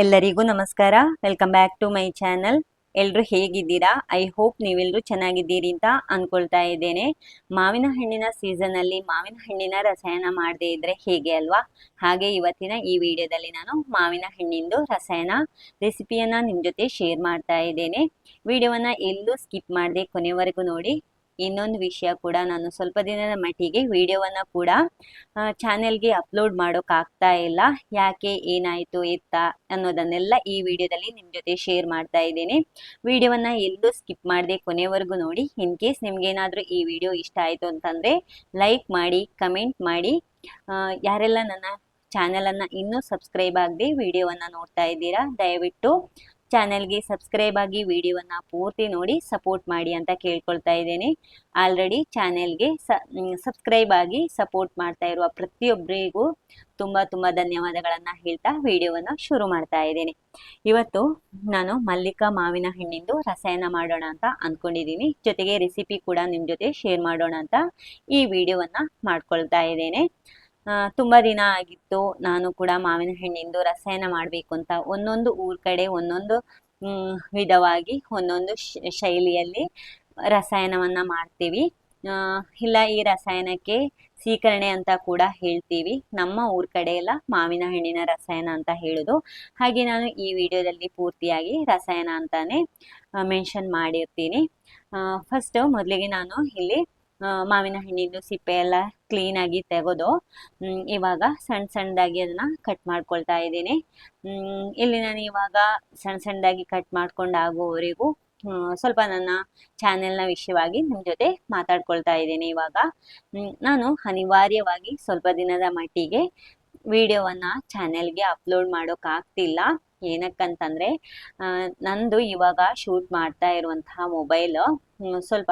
ಎಲ್ಲರಿಗೂ ನಮಸ್ಕಾರ. Welcome back to my channel ಎಲ್ಲರೂ ಹೇಗಿದ್ದೀರಾ? ಐ ಹೋಪ್ ನೀವೆಲ್ಲರೂ ಚೆನ್ನಾಗಿದ್ದೀರಿ ಅಂತ ಅನ್ಕೊಳ್ತಾ ಇದ್ದೇನೆ. ಮಾವಿನ ಹಣ್ಣಿನ ಸೀಸನ್ ಅಲ್ಲಿ ಮಾವಿನ ಹಣ್ಣಿನ ರಸಾಯನ ಮಾಡದೇ ಇದ್ರೆ ಹೇಗೆ ಅಲ್ವಾ? ಹಾಗೆ ಇವತ್ತಿನ ಈ ವಿಡಿಯೋದಲ್ಲಿ ನಾನು ಮಾವಿನ ಹಣ್ಣಿಂದು ರಸಾಯನ ರೆಸಿಪಿಯನ್ನ ನಿಮ್ ಜೊತೆ ಶೇರ್ ಮಾಡ್ತಾ ಇದ್ದೇನೆ. ವಿಡಿಯೋವನ್ನ ಎಲ್ಲೂ ಸ್ಕಿಪ್ ಮಾಡದೆ ಕೊನೆವರೆಗೂ ನೋಡಿ. ಇನ್ನೊಂದು ವಿಷಯ ಕೂಡ ನಾನು ಸ್ವಲ್ಪ ದಿನದ ಮಟ್ಟಿಗೆ ವಿಡಿಯೋವನ್ನು ಕೂಡ ಚಾನೆಲ್ಗೆ ಅಪ್ಲೋಡ್ ಮಾಡೋಕ್ಕಾಗ್ತಾ ಇಲ್ಲ. ಯಾಕೆ ಏನಾಯಿತು, ಎತ್ತ ಅನ್ನೋದನ್ನೆಲ್ಲ ಈ ವಿಡಿಯೋದಲ್ಲಿ ನಿಮ್ಮ ಜೊತೆ ಶೇರ್ ಮಾಡ್ತಾ ಇದ್ದೀನಿ. ವಿಡಿಯೋವನ್ನು ಎಲ್ಲೂ ಸ್ಕಿಪ್ ಮಾಡದೆ ಕೊನೆವರೆಗೂ ನೋಡಿ. ಇನ್ ಕೇಸ್ ನಿಮಗೇನಾದರೂ ಈ ವಿಡಿಯೋ ಇಷ್ಟ ಆಯಿತು ಅಂತಂದರೆ, ಲೈಕ್ ಮಾಡಿ, ಕಮೆಂಟ್ ಮಾಡಿ. ಯಾರೆಲ್ಲ ನನ್ನ ಚಾನೆಲನ್ನು ಇನ್ನೂ ಸಬ್ಸ್ಕ್ರೈಬ್ ಆಗದೆ ವಿಡಿಯೋವನ್ನು ನೋಡ್ತಾ ಇದ್ದೀರಾ, ದಯವಿಟ್ಟು ಚಾನೆಲ್ಗೆ ಸಬ್ಸ್ಕ್ರೈಬ್ ಆಗಿ ವಿಡಿಯೋವನ್ನು ಪೂರ್ತಿ ನೋಡಿ ಸಪೋರ್ಟ್ ಮಾಡಿ ಅಂತ ಕೇಳ್ಕೊಳ್ತಾ ಇದ್ದೇನೆ. ಆಲ್ರೆಡಿ ಚಾನೆಲ್ಗೆ ಸಬ್ಸ್ಕ್ರೈಬ್ ಆಗಿ ಸಪೋರ್ಟ್ ಮಾಡ್ತಾ ಇರುವ ಪ್ರತಿಯೊಬ್ಬರಿಗೂ ತುಂಬ ತುಂಬ ಧನ್ಯವಾದಗಳನ್ನು ಹೇಳ್ತಾ ವಿಡಿಯೋವನ್ನು ಶುರು ಮಾಡ್ತಾ ಇದ್ದೇನೆ. ಇವತ್ತು ನಾನು ಮಲ್ಲಿಕಾ ಮಾವಿನ ಹಣ್ಣಿಂದು ರಸಾಯನ ಮಾಡೋಣ ಅಂತ ಅಂದ್ಕೊಂಡಿದ್ದೀನಿ ಜೊತೆಗೆ ರೆಸಿಪಿ ಕೂಡ ನಿಮ್ಮ ಜೊತೆ ಶೇರ್ ಮಾಡೋಣ ಅಂತ ಈ ವಿಡಿಯೋವನ್ನು ಮಾಡ್ಕೊಳ್ತಾ ಇದ್ದೇನೆ. ತುಂಬಾ ದಿನ ಆಗಿತ್ತು. ನಾನು ಕೂಡ ಮಾವಿನ ಹಣ್ಣಿಂದು ರಸಾಯನ ಮಾಡಬೇಕು ಅಂತ ಒಂದೊಂದು ಊರ್ ಕಡೆ ಒಂದೊಂದು ವಿಧವಾಗಿ ಒಂದೊಂದು ಶೈಲಿಯಲ್ಲಿ ರಸಾಯನವನ್ನ ಮಾಡ್ತೀವಿ. ಇಲ್ಲ ಈ ರಸಾಯನಕ್ಕೆ ಸೀಕರಣೆ ಅಂತ ಕೂಡ ಹೇಳ್ತೀವಿ. ನಮ್ಮ ಊರ್ ಕಡೆ ಎಲ್ಲ ಮಾವಿನ ಹಣ್ಣಿನ ರಸಾಯನ ಅಂತ ಹೇಳುದು. ಹಾಗೆ ನಾನು ಈ ವಿಡಿಯೋದಲ್ಲಿ ಪೂರ್ತಿಯಾಗಿ ರಸಾಯನ ಅಂತಾನೆ ಮೆನ್ಷನ್ ಮಾಡಿರ್ತೀನಿ. ಫಸ್ಟ್ ಮೊದಲಿಗೆ ನಾನು ಇಲ್ಲಿ ಮಾವಿನ ಹಣ್ಣಿಂದು ಸಿಪ್ಪೆ ಎಲ್ಲ ಕ್ಲೀನ್ ಆಗಿ ತೆಗೆದು ಇವಾಗ ಸಣ್ಣ ಸಣ್ಣದಾಗಿ ಅದನ್ನ ಕಟ್ ಮಾಡ್ಕೊಳ್ತಾ ಇದ್ದೀನಿ. ಇಲ್ಲಿ ನಾನು ಇವಾಗ ಸಣ್ಣ ಸಣ್ಣದಾಗಿ ಕಟ್ ಮಾಡ್ಕೊಂಡಾಗುವವರೆಗೂ ಸ್ವಲ್ಪ ನನ್ನ ಚಾನೆಲ್ನ ವಿಷಯವಾಗಿ ನಿಮ್ಮ ಜೊತೆ ಮಾತಾಡ್ಕೊಳ್ತಾ ಇದ್ದೀನಿ ಇವಾಗ. ನಾನು ಅನಿವಾರ್ಯವಾಗಿ ಸ್ವಲ್ಪ ದಿನದ ಮಟ್ಟಿಗೆ ವಿಡಿಯೋವನ್ನ ಚಾನೆಲ್ಗೆ ಅಪ್ಲೋಡ್ ಮಾಡೋಕ್ಕಾಗ್ತಿಲ್ಲ. ಏನಕ್ಕಂತಂದರೆ ನಂದು ಇವಾಗ ಶೂಟ್ ಮಾಡ್ತಾ ಇರುವಂತಹ ಮೊಬೈಲ್ ಸ್ವಲ್ಪ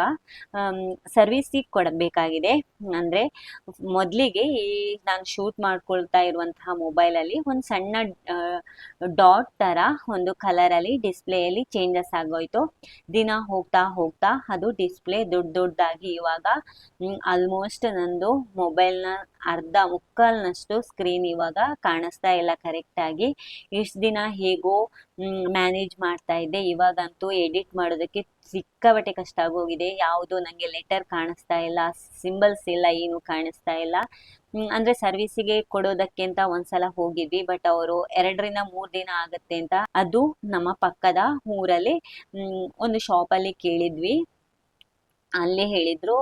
ಸರ್ವಿಸಿಗೆ ಕೊಡಬೇಕಾಗಿದೆ ಅಂದ್ರೆ, ಮೊದಲಿಗೆ ಈ ನಾನು ಶೂಟ್ ಮಾಡ್ಕೊಳ್ತಾ ಇರುವಂತಹ ಮೊಬೈಲಲ್ಲಿ ಒಂದು ಸಣ್ಣ ಡಾಟ್ ತರ ಒಂದು ಕಲರಲ್ಲಿ ಡಿಸ್ಪ್ಲೇಯಲ್ಲಿ ಚೇಂಜಸ್ ಆಗೋಯ್ತು. ದಿನ ಹೋಗ್ತಾ ಹೋಗ್ತಾ ಅದು ಡಿಸ್ಪ್ಲೇ ದೊಡ್ಡ ದೊಡ್ಡದಾಗಿ ಇವಾಗ ಆಲ್ಮೋಸ್ಟ್ ನಂದು ಮೊಬೈಲ್ನ ಅರ್ಧ ಮುಕ್ಕಾಲ್ನಷ್ಟು ಸ್ಕ್ರೀನ್ ಇವಾಗ ಕಾಣಿಸ್ತಾ ಇಲ್ಲ ಕರೆಕ್ಟಾಗಿ ಇಷ್ಟು ದಿನ ಹೇಗೋ ಮ್ಯಾನೇಜ್ ಮಾಡ್ತಾ ಇದ್ದೆ. ಇವಾಗಂತೂ ಎಡಿಟ್ ಮಾಡೋದಕ್ಕೆ ಸಿಕ್ಕಾಬಟ್ಟೆ ಕಷ್ಟ ಆಗೋಗಿದೆ. ಯಾವುದು ನನಗೆ ಲೆಟರ್ ಕಾಣಿಸ್ತಾ ಇಲ್ಲ ಸಿಂಬಲ್ಸ್ ಇಲ್ಲ, ಏನು ಕಾಣಿಸ್ತಾ ಇಲ್ಲ. ಅಂದ್ರೆ ಸರ್ವಿಸಿಗೆ ಕೊಡೋದಕ್ಕೆ ಅಂತ ಒಂದ್ಸಲ ಹೋಗಿದ್ವಿ ಬಟ್ ಅವರು ಎರಡರಿಂದ ಮೂರ್ ದಿನ ಆಗತ್ತೆ ಅಂತ ಅದು ನಮ್ಮ ಪಕ್ಕದ ಊರಲ್ಲಿ ಒಂದು ಒಂದು ಶಾಪಲ್ಲಿ ಕೇಳಿದ್ವಿ. ಅಲ್ಲಿ ಹೇಳಿದ್ರು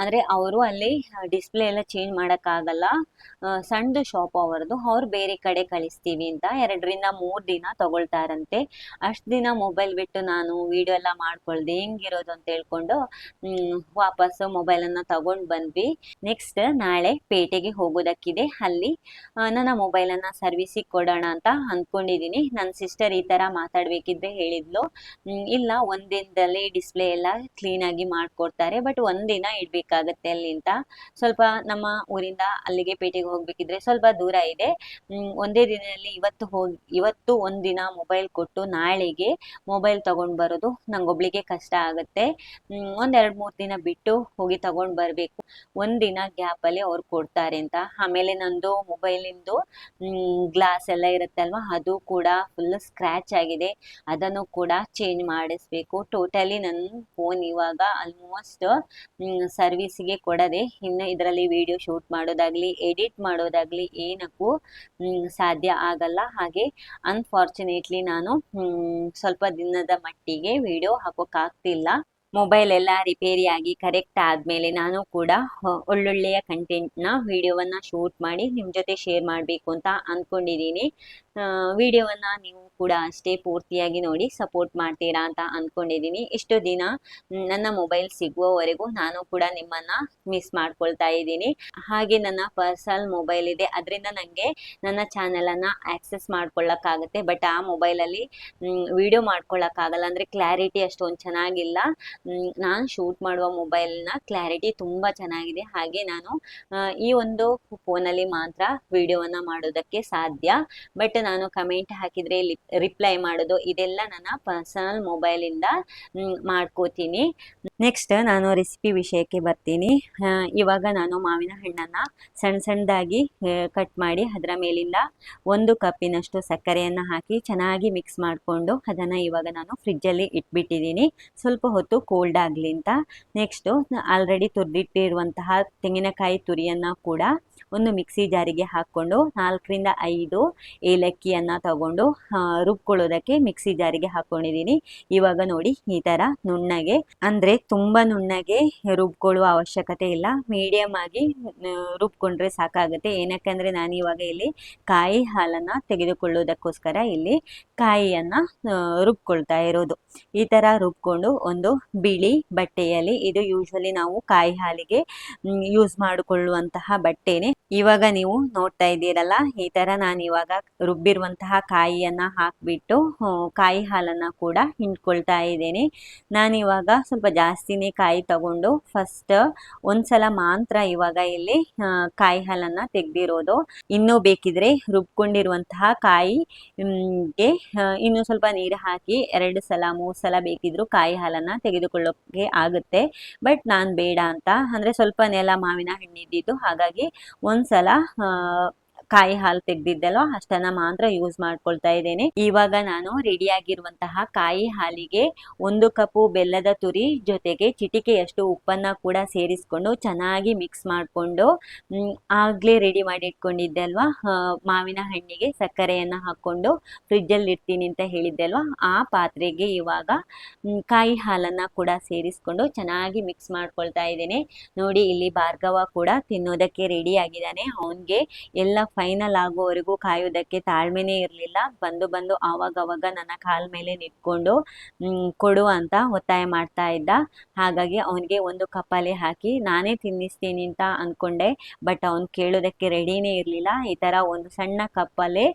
ಅಂದ್ರೆ ಅವರು ಅಲ್ಲಿ ಡಿಸ್ಪ್ಲೇ ಎಲ್ಲ ಚೇಂಜ್ ಆಗಲ್ಲ ಸಣ್ಣದು ಶಾಪ್ ಅವರದು. ಅವ್ರು ಬೇರೆ ಕಡೆ ಕಳಿಸ್ತೀವಿ ಅಂತ ಎರಡರಿಂದ ಮೂರ್ ದಿನ ತಗೊಳ್ತಾರಂತೆ. ಅಷ್ಟ್ ದಿನ ಮೊಬೈಲ್ ಬಿಟ್ಟು ನಾನು ವಿಡಿಯೋ ಎಲ್ಲ ಮಾಡ್ಕೊಳ್ದೆ. ಹೆಂಗಿರೋದು ಅಂತ ಹೇಳ್ಕೊಂಡು, ಹ್ಮ್ ವಾಪಸ್ ಮೊಬೈಲ್ ಅನ್ನ ತಗೊಂಡ್ ಬಂದ್ವಿ. ನೆಕ್ಸ್ಟ್ ನಾಳೆ ಪೇಟೆಗೆ ಹೋಗೋದಕ್ಕಿದೆ. ಅಲ್ಲಿ ನನ್ನ ಮೊಬೈಲ್ ಅನ್ನ ಸರ್ವಿಸಿಗೆ ಕೊಡೋಣ ಅಂತ ಅನ್ಕೊಂಡಿದೀನಿ ನನ್ನ ಸಿಸ್ಟರ್ ಈ ತರ ಮಾತಾಡ್ಬೇಕಿದ್ರೆ ಹೇಳಿದ್ಲು. ಇಲ್ಲ, ಒಂದಿನದಲ್ಲಿ ಡಿಸ್ಪ್ಲೇ ಎಲ್ಲ ಕ್ಲೀನ್ ಆಗಿ ಮಾಡ್ಕೊಡ್ತಾರೆ. ಬಟ್ ಒಂದಿನ ಇಡ್ಬೇಕಾಗತ್ತೆ ಅಲ್ಲಿ ಅಂತ. ಸ್ವಲ್ಪ ನಮ್ಮ ಊರಿಂದ ಅಲ್ಲಿಗೆ ಪೇಟೆಗೆ ಹೋಗ್ಬೇಕಿದ್ರೆ ಸ್ವಲ್ಪ ದೂರ ಇದೆ. ಒಂದೇ ದಿನದಲ್ಲಿ ಇವತ್ತು ಹೋಗಿ ಇವತ್ತು ಒಂದಿನ ಮೊಬೈಲ್ ಕೊಟ್ಟು ನಾಳೆಗೆ ಮೊಬೈಲ್ ತಗೊಂಡ್ ಬರೋದು ನಂಗೊಬ್ಳಿಗೆ ಕಷ್ಟ ಆಗುತ್ತೆ. ಒಂದ್ ಎರಡ್ ಮೂರ್ ದಿನ ಬಿಟ್ಟು ಹೋಗಿ ತಗೊಂಡ್ ಬರ್ಬೇಕು. ಒಂದಿನ ಗ್ಯಾಪ್ ಅಲ್ಲಿ ಅವ್ರು ಕೊಡ್ತಾರೆ ಅಂತ. ಆಮೇಲೆ ನಂದು ಮೊಬೈಲಿಂದು ಗ್ಲಾಸ್ ಎಲ್ಲ ಇರುತ್ತೆ ಅಲ್ವಾ ಅದು ಕೂಡ ಫುಲ್ ಸ್ಕ್ರಾಚ್ ಆಗಿದೆ. ಅದನ್ನು ಕೂಡ ಚೇಂಜ್ ಮಾಡಿಸ್ಬೇಕು. ಟೋಟಲಿ ನನ್ನ ಫೋನ್ ಇವಾಗ ಆಲ್ಮೋಸ್ಟ್ ಸರ್ವಿಸ್ಗೆ ಕೊಡದೆ, ಇನ್ನು ಇದರಲ್ಲಿ ವಿಡಿಯೋ ಶೂಟ್ ಮಾಡೋದಾಗ್ಲಿ ಎಡಿಟ್ ಮಾಡೋದಾಗ್ಲಿ ಏನಕ್ಕೂ ಸಾಧ್ಯ ಆಗಲ್ಲ. ಹಾಗೆ ಅನ್ಫಾರ್ಚುನೇಟ್ಲಿ ನಾನು ಸ್ವಲ್ಪ ದಿನದ ಮಟ್ಟಿಗೆ ವಿಡಿಯೋ ಹಾಕೋಕ್ಕಾಗ್ತಿಲ್ಲ. ಮೊಬೈಲ್ ಎಲ್ಲ ರಿಪೇರಿ ಆಗಿ ಕರೆಕ್ಟ್ ಆದಮೇಲೆ ನಾನು ಕೂಡ ಒಳ್ಳೊಳ್ಳೆಯ ಕಂಟೆಂಟ್ನ ವಿಡಿಯೋವನ್ನ ಶೂಟ್ ಮಾಡಿ ನಿಮ್ ಜೊತೆ ಶೇರ್ ಮಾಡ್ಬೇಕು ಅಂತ ಅನ್ಕೊಂಡಿದೀನಿ. ವಿಡಿಯೋವನ್ನ ನೀವು ಕೂಡ ಅಷ್ಟೇ ಪೂರ್ತಿಯಾಗಿ ನೋಡಿ ಸಪೋರ್ಟ್ ಮಾಡ್ತೀರಾ ಅಂತ ಅನ್ಕೊಂಡಿದೀನಿ. ಇಷ್ಟು ದಿನ ನನ್ನ ಮೊಬೈಲ್ ಸಿಗುವವರೆಗೂ ನಾನು ಕೂಡ ನಿಮ್ಮನ್ನ ಮಿಸ್ ಮಾಡ್ಕೊಳ್ತಾ ಇದ್ದೀನಿ. ಹಾಗೆ ನನ್ನ ಪರ್ಸನಲ್ ಮೊಬೈಲ್ ಇದೆ. ಅದರಿಂದ ನನಗೆ ನನ್ನ ಚಾನೆಲ್ ಅನ್ನ ಆಕ್ಸೆಸ್ ಮಾಡ್ಕೊಳ್ಳೋಕ್ಕಾಗುತ್ತೆ ಬಟ್ ಆ ಮೊಬೈಲ್ ಅಲ್ಲಿ ವಿಡಿಯೋ ಮಾಡ್ಕೊಳ್ಳೋಕ್ಕಾಗಲ್ಲ ಅಂದ್ರೆ ಕ್ಲಾರಿಟಿ ಅಷ್ಟೊಂದು ಚೆನ್ನಾಗಿಲ್ಲ. ನಾನು ಶೂಟ್ ಮಾಡುವ ಮೊಬೈಲ್ನ ಕ್ಲಾರಿಟಿ ತುಂಬಾ ಚೆನ್ನಾಗಿದೆ. ಹಾಗೆ ನಾನು ಈ ಒಂದು ಫೋನಲ್ಲಿ ಮಾತ್ರ ವಿಡಿಯೋವನ್ನ ಮಾಡೋದಕ್ಕೆ ಸಾಧ್ಯ. ಬಟ್ ನಾನು ಕಮೆಂಟ್ ಹಾಕಿದರೆ ರಿಪ್ಲೈ ಮಾಡೋದು, ಇದೆಲ್ಲ ನನ್ನ ಪರ್ಸನಲ್ ಮೊಬೈಲಿಂದ ಮಾಡ್ಕೋತೀನಿ. ನೆಕ್ಸ್ಟ್ ನಾನು ರೆಸಿಪಿ ವಿಷಯಕ್ಕೆ ಬರ್ತೀನಿ. ಇವಾಗ ನಾನು ಮಾವಿನ ಹಣ್ಣನ್ನು ಸಣ್ಣ ಸಣ್ಣದಾಗಿ ಕಟ್ ಮಾಡಿ ಅದರ ಮೇಲಿಂದ ಒಂದು ಕಪ್ಪಿನಷ್ಟು ಸಕ್ಕರೆಯನ್ನು ಹಾಕಿ ಚೆನ್ನಾಗಿ ಮಿಕ್ಸ್ ಮಾಡಿಕೊಂಡು ಅದನ್ನು ಇವಾಗ ನಾನು ಫ್ರಿಜ್ಜಲ್ಲಿ ಇಟ್ಬಿಟ್ಟಿದ್ದೀನಿ. ಸ್ವಲ್ಪ ಹೊತ್ತು ಕೋಲ್ಡ್ ಆಗಲಿ ಅಂತ. ನೆಕ್ಸ್ಟು ಆಲ್ರೆಡಿ ತುರಿದಿಟ್ಟಿರುವಂತಹ ತೆಂಗಿನಕಾಯಿ ತುರಿಯನ್ನು ಕೂಡ ಒಂದು ಮಿಕ್ಸಿ ಜಾರಿಗೆ ಹಾಕ್ಕೊಂಡು ನಾಲ್ಕರಿಂದ ಐದು ಏಲಕ್ಕಿಯನ್ನು ತಗೊಂಡು ರುಬ್ಕೊಳ್ಳೋದಕ್ಕೆ ಮಿಕ್ಸಿ ಜಾರಿಗೆ ಹಾಕ್ಕೊಂಡಿದ್ದೀನಿ ಇವಾಗ ನೋಡಿ ಈ ಥರ ನುಣ್ಣಗೆ, ಅಂದರೆ ತುಂಬ ನುಣ್ಣಗೆ ರುಬ್ಕೊಳ್ಳುವ ಅವಶ್ಯಕತೆ ಇಲ್ಲ. ಮೀಡಿಯಮ್ ಆಗಿ ರುಬ್ಕೊಂಡ್ರೆ ಸಾಕಾಗುತ್ತೆ. ಏನಕ್ಕಂದರೆ ನಾನು ಇವಾಗ ಇಲ್ಲಿ ಕಾಯಿ ಹಾಲನ್ನು ತೆಗೆದುಕೊಳ್ಳೋದಕ್ಕೋಸ್ಕರ ಇಲ್ಲಿ ಕಾಯಿಯನ್ನು ರುಬ್ಕೊಳ್ತಾ ಇರೋದು. ಈ ಥರ ರುಬ್ಕೊಂಡು ಒಂದು ಬಿಳಿ ಬಟ್ಟೆಯಲ್ಲಿ ಇದು ಯೂಶಲಿ ನಾವು ಕಾಯಿ ಹಾಲಿಗೆ ಯೂಸ್ ಮಾಡಿಕೊಳ್ಳುವಂತಹ ಬಟ್ಟೆನೆ. ಇವಾಗ ನೀವು ನೋಡ್ತಾ ಇದ್ದೀರಲ್ಲ, ಈ ತರ ನಾನು ಇವಾಗ ರುಬ್ಬಿರುವಂತಹ ಕಾಯಿಯನ್ನ ಹಾಕ್ಬಿಟ್ಟು ಕಾಯಿ ಹಾಲನ್ನ ಕೂಡ ಹಿಂಡ್ಕೊಳ್ತಾ ಇದ್ದೇನೆ. ನಾನು ಇವಾಗ ಸ್ವಲ್ಪ ಜಾಸ್ತಿನೇ ಕಾಯಿ ತಗೊಂಡು ಫಸ್ಟ್ ಒಂದ್ಸಲ ಮಾತ್ರ ಇವಾಗ ಇಲ್ಲಿ ಕಾಯಿ ಹಾಲನ್ನ ತೆಗ್ದಿರೋದು. ಇನ್ನೂ ಬೇಕಿದ್ರೆ ರುಬ್ಕೊಂಡಿರುವಂತಹ ಕಾಯಿ ಗೆ ಇನ್ನು ಸ್ವಲ್ಪ ನೀರು ಹಾಕಿ ಎರಡು ಸಲ, ಮೂರು ಸಲ ಬೇಕಿದ್ರು ಕಾಯಿ ಹಾಲನ್ನ ತೆಗೆದುಕೊಳ್ಳೋಕೆ ಆಗುತ್ತೆ. ಬಟ್ ನಾನು ಬೇಡ ಅಂತ. ಅಂದ್ರೆ ಸ್ವಲ್ಪ ನೆಲ ಮಾವಿನ ಹಣ್ಣಿದ್ದಿದ್ದು ಹಾಗಾಗಿ ಒಂದ್ಸಲ ಆ, ಕಾಯಿ ಹಾಲು ತೆಗ್ದಿದ್ದಲ್ವ ಅಷ್ಟನ್ನ ಮಾತ್ರ ಯೂಸ್ ಮಾಡ್ಕೊಳ್ತಾ ಇದ್ದೇನೆ. ಇವಾಗ ನಾನು ರೆಡಿ ಆಗಿರುವಂತಹ ಕಾಯಿ ಹಾಲಿಗೆ ಒಂದು ಕಪ್ಪು ಬೆಲ್ಲದ ತುರಿ ಜೊತೆಗೆ ಚಿಟಿಕೆಯಷ್ಟು ಉಪ್ಪನ್ನ ಕೂಡ ಸೇರಿಸ್ಕೊಂಡು ಚೆನ್ನಾಗಿ ಮಿಕ್ಸ್ ಮಾಡಿಕೊಂಡು ಆಗ್ಲೇ ರೆಡಿ ಮಾಡಿ ಇಟ್ಕೊಂಡಿದ್ದೆ ಅಲ್ವಾ ಮಾವಿನ ಹಣ್ಣಿಗೆ ಸಕ್ಕರೆಯನ್ನ ಹಾಕೊಂಡು ಫ್ರಿಜ್ಜಲ್ಲಿ ಇಡ್ತೀನಿ ಅಂತ ಹೇಳಿದ್ದೆ ಅಲ್ವಾ ಆ ಪಾತ್ರೆಗೆ ಇವಾಗ ಕಾಯಿ ಹಾಲನ್ನ ಕೂಡ ಸೇರಿಸ್ಕೊಂಡು ಚೆನ್ನಾಗಿ ಮಿಕ್ಸ್ ಮಾಡ್ಕೊಳ್ತಾ ಇದ್ದೇನೆ. ನೋಡಿ, ಇಲ್ಲಿ ಭಾರ್ಗವ ಕೂಡ ತಿನ್ನೋದಕ್ಕೆ ರೆಡಿ ಆಗಿದ್ದಾನೆ. ಅವನಿಗೆ ಎಲ್ಲ ಫೈನಲ್ ಆಗೋವರೆಗೂ ಕಾಯೋದಕ್ಕೆ ತಾಳ್ಮೆನೇ ಇರಲಿಲ್ಲ. ಬಂದು ಬಂದು ಆವಾಗವಾಗ ನನ್ನ ಕಾಲ್ ಮೇಲೆ ನಿಂತ್ಕೊಂಡು ಕೊಡು ಅಂತ ಒತ್ತಾಯ ಮಾಡ್ತಾ ಇದ್ದ. ಹಾಗಾಗಿ ಅವನಿಗೆ ಒಂದು ಕಪ್ಪಲೆ ಹಾಕಿ, ನಾನೇ ತಿನ್ನಿಸ್ತೀನಿ ಅಂತ ಅಂದ್ಕೊಂಡೆ ಬಟ್ ಅವನು ಕೇಳೋದಕ್ಕೆ ರೆಡಿನೇ ಇರಲಿಲ್ಲ. ಈ ಥರ ಒಂದು ಸಣ್ಣ ಕಪ್ಪಲೆ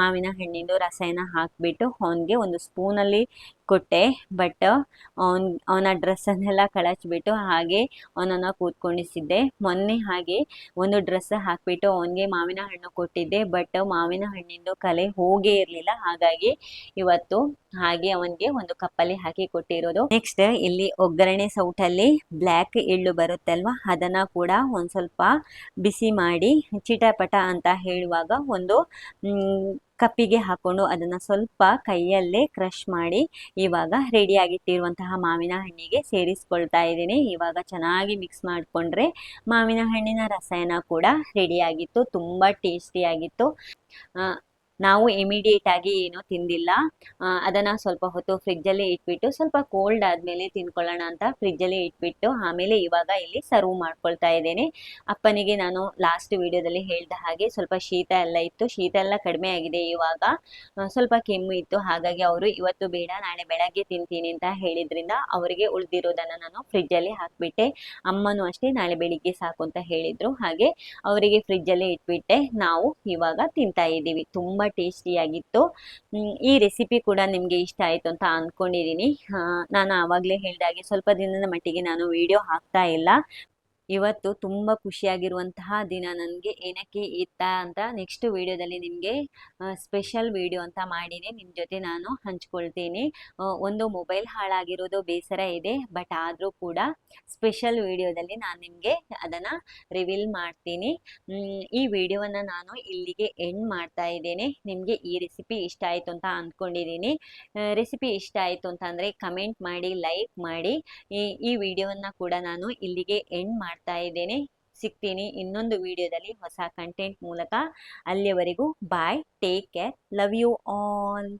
ಮಾವಿನ ಹಣ್ಣಿಂದು ರಸಾಯನ ಹಾಕಿಬಿಟ್ಟು ಅವನಿಗೆ ಒಂದು ಸ್ಪೂನಲ್ಲಿ ಕೊಟ್ಟೆ ಬಟ್ ಅವನ್, ಅವನ ಡ್ರೆಸ್ಸನ್ನೆಲ್ಲ ಕಳಚ್ಬಿಟ್ಟು ಹಾಗೆ ಅವನನ್ನು ಕೂತ್ಕೊಂಡಿಸಿದ್ದೆ. ಮೊನ್ನೆ ಹಾಗೆ ಒಂದು ಡ್ರೆಸ್ ಹಾಕ್ಬಿಟ್ಟು ಅವನಿಗೆ ಮಾವಿನ ಹಣ್ಣು ಕೊಟ್ಟಿದ್ದೆ ಬಟ್ ಮಾವಿನ ಹಣ್ಣಿಂದು ಕಲೆ ಹೋಗೇ ಇರಲಿಲ್ಲ. ಹಾಗಾಗಿ ಇವತ್ತು ಹಾಗೆ ಅವನಿಗೆ ಒಂದು ಕಪ್ಪಲ್ಲಿ ಹಾಕಿ ಕೊಟ್ಟಿರೋದು. ನೆಕ್ಸ್ಟ್ ಇಲ್ಲಿ ಒಗ್ಗರಣೆ ಸೌಟಲ್ಲಿ ಬ್ಲ್ಯಾಕ್ ಎಳ್ಳು ಬರುತ್ತಲ್ವಾ, ಅದನ್ನ ಕೂಡ ಒಂದ್ ಸ್ವಲ್ಪ ಬಿಸಿ ಮಾಡಿ, ಚಿಟಪಟ ಅಂತ ಹೇಳುವಾಗ ಒಂದು ಕಪ್ಪಿಗೆ ಹಾಕೊಂಡು ಅದನ್ನ ಸ್ವಲ್ಪ ಕೈಯಲ್ಲೇ ಕ್ರಷ್ ಮಾಡಿ ಇವಾಗ ರೆಡಿಯಾಗಿಟ್ಟಿರುವಂತಹ ಮಾವಿನ ಹಣ್ಣಿಗೆ ಸೇರಿಸ್ಕೊಳ್ತಾ ಇದ್ದೀನಿ. ಇವಾಗ ಚೆನ್ನಾಗಿ ಮಿಕ್ಸ್ ಮಾಡಿಕೊಂಡ್ರೆ ಮಾವಿನ ಹಣ್ಣಿನ ರಸಾಯನ ಕೂಡ ರೆಡಿ ಆಗಿತ್ತು, ತುಂಬ ಟೇಸ್ಟಿಯಾಗಿತ್ತು ನಾವು ಇಮಿಡಿಯೇಟ್ ಆಗಿ ಏನು ತಿಂದಿಲ್ಲ. ಅದನ್ನ ಸ್ವಲ್ಪ ಹೊತ್ತು ಫ್ರಿಜ್ಜಲ್ಲಿ ಇಟ್ಬಿಟ್ಟು ಸ್ವಲ್ಪ ಕೋಲ್ಡ್ ಆದ್ಮೇಲೆ ತಿನ್ಕೊಳ್ಳೋಣ ಅಂತ ಫ್ರಿಜ್ಜಲ್ಲಿ ಇಟ್ಬಿಟ್ಟು ಆಮೇಲೆ ಇವಾಗ ಇಲ್ಲಿ ಸರ್ವ್ ಮಾಡ್ಕೊಳ್ತಾ ಇದ್ದೇನೆ. ಅಪ್ಪನಿಗೆ ನಾನು ಲಾಸ್ಟ್ ವಿಡಿಯೋದಲ್ಲಿ ಹೇಳಿದ ಹಾಗೆ ಸ್ವಲ್ಪ ಶೀತ ಎಲ್ಲ ಇತ್ತು. ಶೀತ ಎಲ್ಲ ಕಡಿಮೆ ಆಗಿದೆ ಇವಾಗ. ಸ್ವಲ್ಪ ಕೆಮ್ಮು ಇತ್ತು. ಹಾಗಾಗಿ ಅವರು ಇವತ್ತು ಬೇಡ, ನಾಳೆ ಬೆಳಗ್ಗೆ ತಿಂತೀನಿ ಅಂತ ಹೇಳಿದ್ರಿಂದ ಅವರಿಗೆ ಉಳಿದಿರೋದನ್ನ ನಾನು ಫ್ರಿಜ್ಜಲ್ಲಿ ಹಾಕ್ಬಿಟ್ಟೆ. ಅಮ್ಮನೂ ಅಷ್ಟೇ ನಾಳೆ ಬೆಳಿಗ್ಗೆ ಸಾಕು ಅಂತ ಹೇಳಿದ್ರು. ಹಾಗೆ ಅವರಿಗೆ ಫ್ರಿಜ್ಜಲ್ಲಿ ಇಟ್ಬಿಟ್ಟೆ. ನಾವು ಇವಾಗ ತಿಂತಾ ಇದ್ದೀವಿ. ತುಂಬ ಟೇಸ್ಟಿಯಾಗಿತ್ತು ಆಗಿತ್ತು. ಈ ರೆಸಿಪಿ ಕೂಡ ನಿಮಗೆ ಇಷ್ಟ ಆಯ್ತು ಅಂತ ಅಂದ್ಕೊಂಡಿದ್ದೀನಿ ನಾನು ಆವಾಗಲೇ ಹೇಳಿದಾಗೆ ಸ್ವಲ್ಪ ದಿನದ ಮಟ್ಟಿಗೆ ನಾನು ವಿಡಿಯೋ ಹಾಕ್ತಾ ಇಲ್ಲ. ಇವತ್ತು ತುಂಬ ಖುಷಿಯಾಗಿರುವಂತಹ ದಿನ ನನಗೆ ಏನಕ್ಕೆ ಇತ್ತ ಅಂತ ನೆಕ್ಸ್ಟ್ ವಿಡಿಯೋದಲ್ಲಿ ನಿಮಗೆ ಸ್ಪೆಷಲ್ ವಿಡಿಯೋ ಅಂತ ಮಾಡಿನೇ ನಿಮ್ಮ ಜೊತೆ ನಾನು ಹಂಚ್ಕೊಳ್ತೀನಿ. ಒಂದು ಮೊಬೈಲ್ ಹಾಳಾಗಿರೋದು ಬೇಸರ ಇದೆ ಬಟ್ ಆದರೂ ಕೂಡ ಸ್ಪೆಷಲ್ ವಿಡಿಯೋದಲ್ಲಿ ನಾನು ನಿಮಗೆ ಅದನ್ನು ರಿವೀಲ್ ಮಾಡ್ತೀನಿ. ಈ ವಿಡಿಯೋವನ್ನು ನಾನು ಇಲ್ಲಿಗೆ ಎಂಡ್ ಮಾಡ್ತಾ ಇದ್ದೇನೆ. ನಿಮಗೆ ಈ ರೆಸಿಪಿ ಇಷ್ಟ ಆಯಿತು ಅಂತ ಅಂದ್ಕೊಂಡಿದ್ದೀನಿ ರೆಸಿಪಿ ಇಷ್ಟ ಆಯಿತು ಅಂತಂದರೆ ಕಮೆಂಟ್ ಮಾಡಿ ಲೈಕ್ ಮಾಡಿ, ಈ ವಿಡಿಯೋವನ್ನು ಕೂಡ ನಾನು ಇಲ್ಲಿಗೆ ಎಂಡ್ ಮಾಡ್ತಾ ಇದ್ದೇನೆ. ಸಿಗ್ತೀನಿ ಇನ್ನೊಂದು ವಿಡಿಯೋದಲ್ಲಿ ಹೊಸ ಕಂಟೆಂಟ್ ಮೂಲಕ. ಅಲ್ಲಿಯವರೆಗೂ bye take care love you all